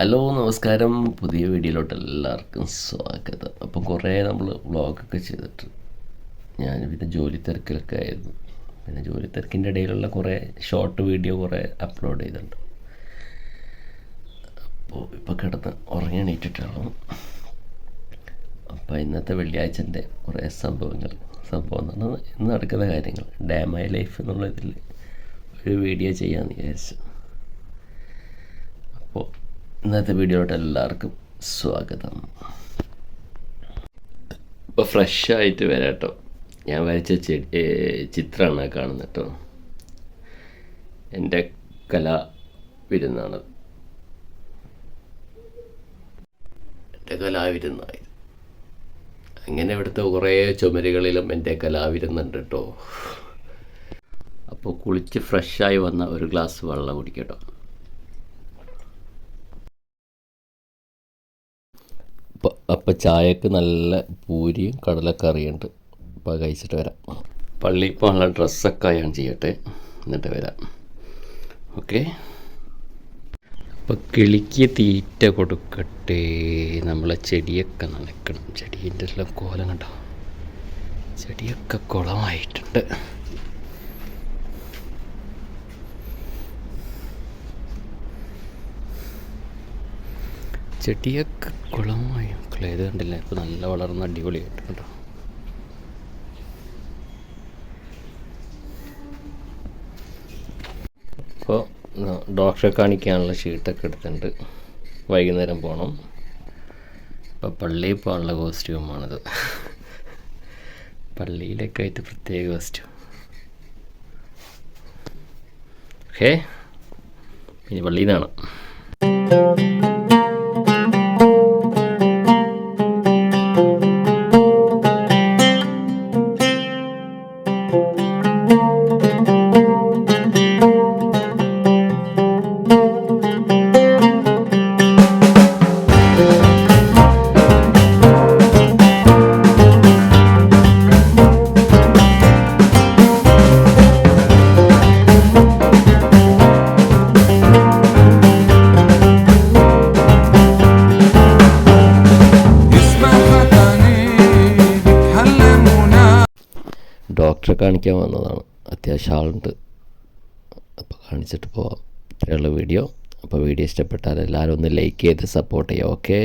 Hello നമസ്കാരം. പുതിയ വീഡിയോയിലോട്ട് എല്ലാവർക്കും സ്വാഗതം. അപ്പോൾ കുറേ നമ്മൾ വ്ളോഗൊക്കെ ചെയ്തിട്ട് ഞാൻ പിന്നെ ജോലി തിരക്കിലൊക്കെ ആയിരുന്നു. പിന്നെ ജോലി തിരക്കിന്റെ ഇടയിലുള്ള കുറേ ഷോർട്ട് വീഡിയോ കുറേ അപ്ലോഡ് ചെയ്തിട്ടുണ്ട്. അപ്പോൾ ഇപ്പോൾ കിടന്ന് ഉറങ്ങി അപ്പോൾ ഇന്നത്തെ വെള്ളിയാഴ്ചന്റെ കുറേ സംഭവങ്ങൾ. സംഭവം എന്ന് പറഞ്ഞാൽ ഇന്ന് നടക്കുന്ന കാര്യങ്ങൾ. ഡാമായ ലൈഫ് എന്നുള്ള ഇതിൽ ഒരു വീഡിയോ ചെയ്യാമെന്ന് വിചാരിച്ചു. ഇന്നത്തെ വീഡിയോയിലോട്ട് എല്ലാവർക്കും സ്വാഗതം. ഇപ്പോൾ ഫ്രഷ് ആയിട്ട് വരാം കേട്ടോ. ഞാൻ വരച്ച ചിത്രമാണ് കാണുന്നത് കേട്ടോ. എന്റെ കല വിരുന്നാണ്. എന്റെ കലാവിരുന്നായി അങ്ങനെ ഇവിടുത്തെ കുറേ ചുമരുകളിലും എന്റെ കലാവിരുന്നുണ്ട് കേട്ടോ. അപ്പോൾ കുളിച്ച് ഫ്രഷായി വന്ന ഒരു ഗ്ലാസ് വെള്ളം കുടിക്കട്ടോ അപ്പോൾ അപ്പം ചായക്ക് നല്ല പൂരിയും കടലക്കറിയുണ്ട്. അപ്പോൾ കഴിച്ചിട്ട് വരാം. പള്ളി ഇപ്പോൾ പോകാനുള്ള ഡ്രസ്സൊക്കെ ഞാൻ ചെയ്യട്ടെ. എന്നിട്ട് വരാം. ഓക്കെ? അപ്പോൾ കിളിക്ക് തീറ്റ കൊടുക്കട്ടെ. നമ്മളെ ചെടിയൊക്കെ നനയ്ക്കണം ചെടീന്റെ എല്ലാം കോലം കണ്ടോ? ചെടിയൊക്കെ കുളമായിട്ടുണ്ട്. ചെടിയൊക്കെ കുളമായി. മക്കളെ ഇത് കണ്ടില്ല? ഇപ്പോൾ നല്ല വളർന്ന അടിപൊളിയായിട്ട് കേട്ടോ അപ്പോൾ ഡോക്ടറെ കാണിക്കാനുള്ള ഷീട്ടൊക്കെ എടുത്തിട്ടുണ്ട്. വൈകുന്നേരം പോകണം ഇപ്പോൾ പള്ളിയിൽ പോകാനുള്ള കോസ്റ്റ്യൂമാണിത്. പള്ളിയിലൊക്കെ ആയിട്ട് പ്രത്യേക കോസ്റ്റ്യൂം. ഓക്കെ? ഇനി പള്ളിയിൽ നിന്നാണ്. ഡോക്ടറെ കാണിക്കാൻ വന്നതാണ്. അത്യാവശ്യം ആളുണ്ട്. അപ്പോൾ കാണിച്ചിട്ട് പോവാം. ഇത്രയുള്ള വീഡിയോ. അപ്പോൾ വീഡിയോ ഇഷ്ടപ്പെട്ടാൽ എല്ലാവരും ഒന്ന് ലൈക്ക് ചെയ്ത് സപ്പോർട്ട് ചെയ്യുക. ഓക്കെ